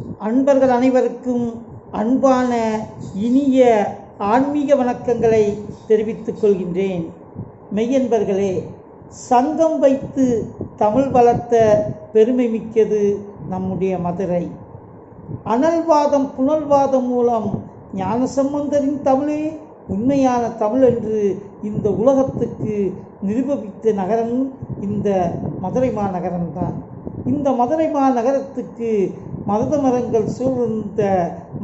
அன்பர்கள் அனைவருக்கும் அன்பான இனிய ஆன்மீக வணக்கங்களை தெரிவித்துக் கொள்கின்றேன். மெய்யன்பர்களே சங்கம் வைத்து தமிழ் வளர்த்த பெருமை மிக்கது நம்முடைய மதுரை. அனல்வாதம் புனல்வாதம் மூலம் ஞானசம்பந்தரின் தமிழே உண்மையான தமிழ் என்று இந்த உலகத்துக்கு நிரூபித்த நகரம் இந்த மதுரை மாநகரம்தான். இந்த மதுரை மாநகரத்துக்கு மருத மரங்கள் சூழ்ந்த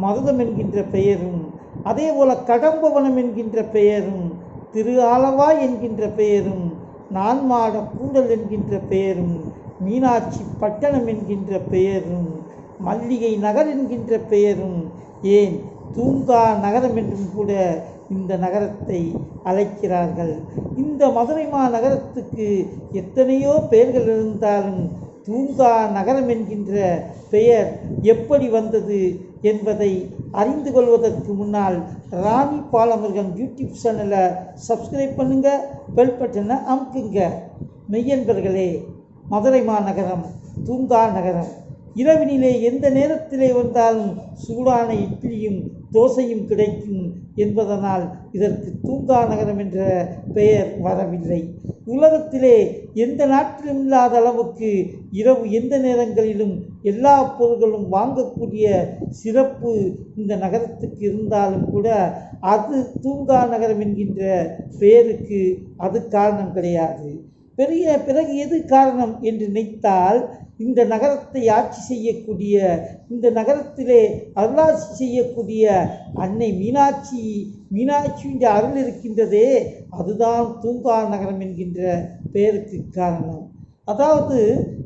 மருதம் என்கின்ற பெயரும் அதே போல கடம்பவனம் என்கின்ற பெயரும் திரு ஆலவா என்கின்ற பெயரும் நான்மாட கூடல் என்கின்ற பெயரும் மீனாட்சி பட்டணம் என்கின்ற பெயரும் மல்லிகை நகர் என்கின்ற பெயரும் ஏன் தூங்கா நகரம் என்றும் கூட இந்த நகரத்தை அழைக்கிறார்கள். இந்த மதுரை மாநகரத்துக்கு எத்தனையோ பெயர்கள் இருந்தாலும் தூங்கா நகரம் என்கின்ற பெயர் எப்படி வந்தது என்பதை அறிந்து கொள்வதற்கு முன்னால் ராணி பாலமுருகன் யூடியூப் சேனலை சப்ஸ்கிரைப் பண்ணுங்க பெல் பட்டனை அமுக்குங்க. மெய்யன்பர்களே மதுரை மாநகரம் தூங்கா நகரம். இரவினிலே எந்த நேரத்திலே வந்தாலும் சூடான இட்லியும் தோசையும் கிடைக்கும் என்பதனால் இதற்கு தூங்கா நகரம் என்ற பெயர் வரவில்லை. உலகத்திலே எந்த நாட்டிலும் இல்லாத அளவுக்கு இரவு எந்த நேரங்களிலும் எல்லா பொருட்களும் வாங்கக்கூடிய சிறப்பு இந்த நகரத்துக்கு இருந்தாலும் கூட அது தூங்கா நகரம் என்கின்ற பெயருக்கு அது காரணம் கிடையாது. பெரிய பிறகு எது காரணம் என்று நினைத்தால் இந்த நகரத்தை ஆட்சி செய்யக்கூடிய இந்த நகரத்திலே அருளாட்சி செய்யக்கூடிய அன்னை மீனாட்சி மீனாட்சியின் அருள் இருக்கின்றதே அதுதான் தூங்கா நகரம் என்கின்ற பெயருக்கு காரணம். அதாவது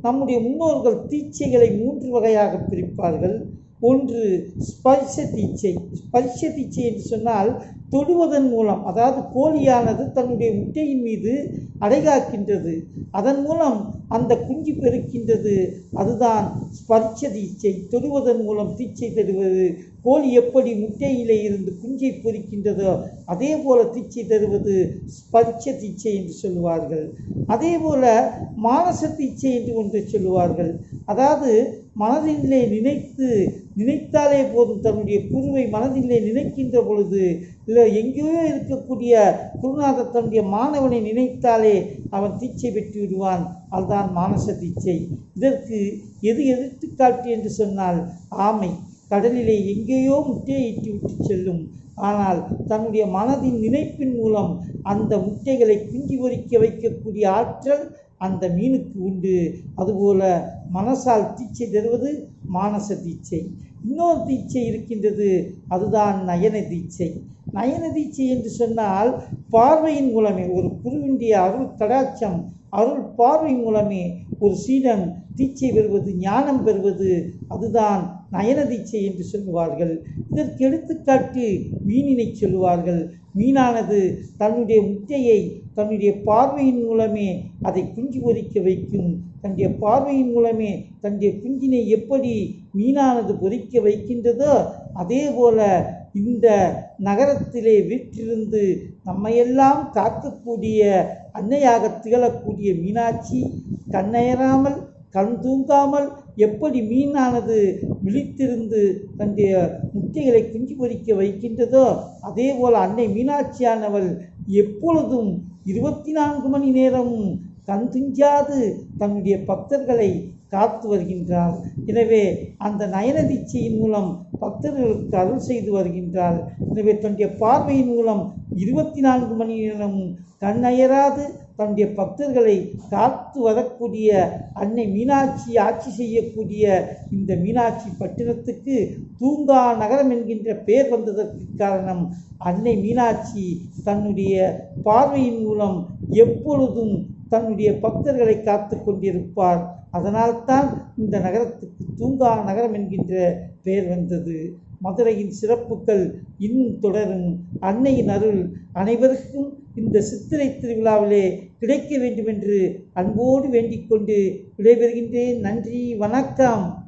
நம்முடைய முன்னோர்கள் தீட்சைகளை மூன்று வகையாக பிரிப்பார்கள். ஒன்று ஸ்பர்ஷ தீட்சை. ஸ்பர்ஷ தீட்சை என்று சொன்னால் தொடுவதன் மூலம் அதாவது கோழியானது தன்னுடைய முட்டையின் மீது அடைகாக்கின்றது. அதன் மூலம் அந்த குஞ்சு பெருக்கின்றது. அதுதான் ஸ்பர்ஷ தீட்சை. தொடுவதன் மூலம் தீட்சை தருவது. கோழி எப்படி முட்டையிலே இருந்து குஞ்சை பொறிக்கின்றதோ அதே போல தீட்சை தருவது ஸ்பர்ஷ தீட்சை என்று சொல்லுவார்கள். அதே போல மானச தீட்சை என்று ஒன்று சொல்லுவார்கள். அதாவது மனதிலே நினைத்து நினைத்தாலே போதும் தன்னுடைய குருவை மனதிலே நினைக்கின்ற பொழுது இல்லை எங்கேயோ இருக்கக்கூடிய குருநாதர் தன்னுடைய மாணவனை நினைத்தாலே அவன் தீட்சை பெற்று விடுவான். அதுதான் மானச தீட்சை. இதற்கு எது எதிர்த்து காட்டு என்று சொன்னால் ஆமை. கடலிலே எங்கேயோ முட்டையிட்டு விட்டு செல்லும். ஆனால் தன்னுடைய மனதின் நினைப்பின் மூலம் அந்த முட்டைகளை குஞ்சு பொறிக்க வைக்கக்கூடிய ஆற்றல் அந்த மீனுக்கு உண்டு. அதுபோல மனசால் தீட்சை தருவது மானச தீட்சை. இன்னொரு தீட்சை இருக்கின்றது. அதுதான் நயன தீட்சை. நயனதீட்சை என்று சொன்னால் பார்வையின் மூலமே ஒரு குருவினுடைய அருள் தடாட்சம் அருள் பார்வை மூலமே ஒரு சீடன் தீட்சை பெறுவது ஞானம் பெறுவது அதுதான் நயன தீட்சை என்று சொல்லுவார்கள். இதற்கு எடுத்துக்காட்டு மீனினை சொல்லுவார்கள். மீனானது தன்னுடைய முட்டையை தன்னுடைய பார்வையின் மூலமே அதை குஞ்சு பொறிக்க வைக்கும். தன்னுடைய பார்வையின் மூலமே தன்னுடைய குஞ்சினை எப்படி மீனானது பொறிக்க வைக்கின்றதோ அதே போல இந்த நகரத்திலே வீற்றிருந்து நம்மையெல்லாம் காக்கக்கூடிய அன்னையாக திகழக்கூடிய மீனாட்சி கண்ணயராமல் கண் தூங்காமல் எப்படி மீனானது விழித்திருந்து தன்னுடைய முட்டைகளை குஞ்சு பொறிக்க வைக்கின்றதோ அதே போல் அன்னை மீனாட்சியானவள் எப்பொழுதும் இருபத்தி நான்கு மணி நேரமும் கண் துஞ்சாது தன்னுடைய பக்தர்களை காத்து வருகின்றார். எனவே அந்த நயன தீட்சையின் மூலம் பக்தர்களுக்கு அருள் செய்து வருகின்றார். எனவே தன்னுடைய பார்வையின் மூலம் இருபத்தி நான்கு மணி நேரமும் கண்ணயராது தன்னுடைய பக்தர்களை காத்து வரக்கூடிய அன்னை மீனாட்சி ஆட்சி செய்யக்கூடிய இந்த மீனாட்சி பட்டினத்துக்கு தூங்கா நகரம் என்கின்ற பெயர் வந்ததற்கு காரணம் அன்னை மீனாட்சி தன்னுடைய பார்வையின் மூலம் எப்பொழுதும் தன்னுடைய பக்தர்களை காத்து கொண்டிருப்பார். அதனால்தான் இந்த நகரத்துக்கு தூங்கா நகரம் என்கின்ற பெயர் வந்தது. மதுரையின் சிறப்புகள் இன்னும் தொடரும். அன்னையின் அருள் அனைவருக்கும் இந்த சித்திரை திருவிழாவிலே கிடைக்க வேண்டும் என்று அன்போடு வேண்டிக் கொண்டு விடைபெறுகின்றேன். நன்றி வணக்கம்.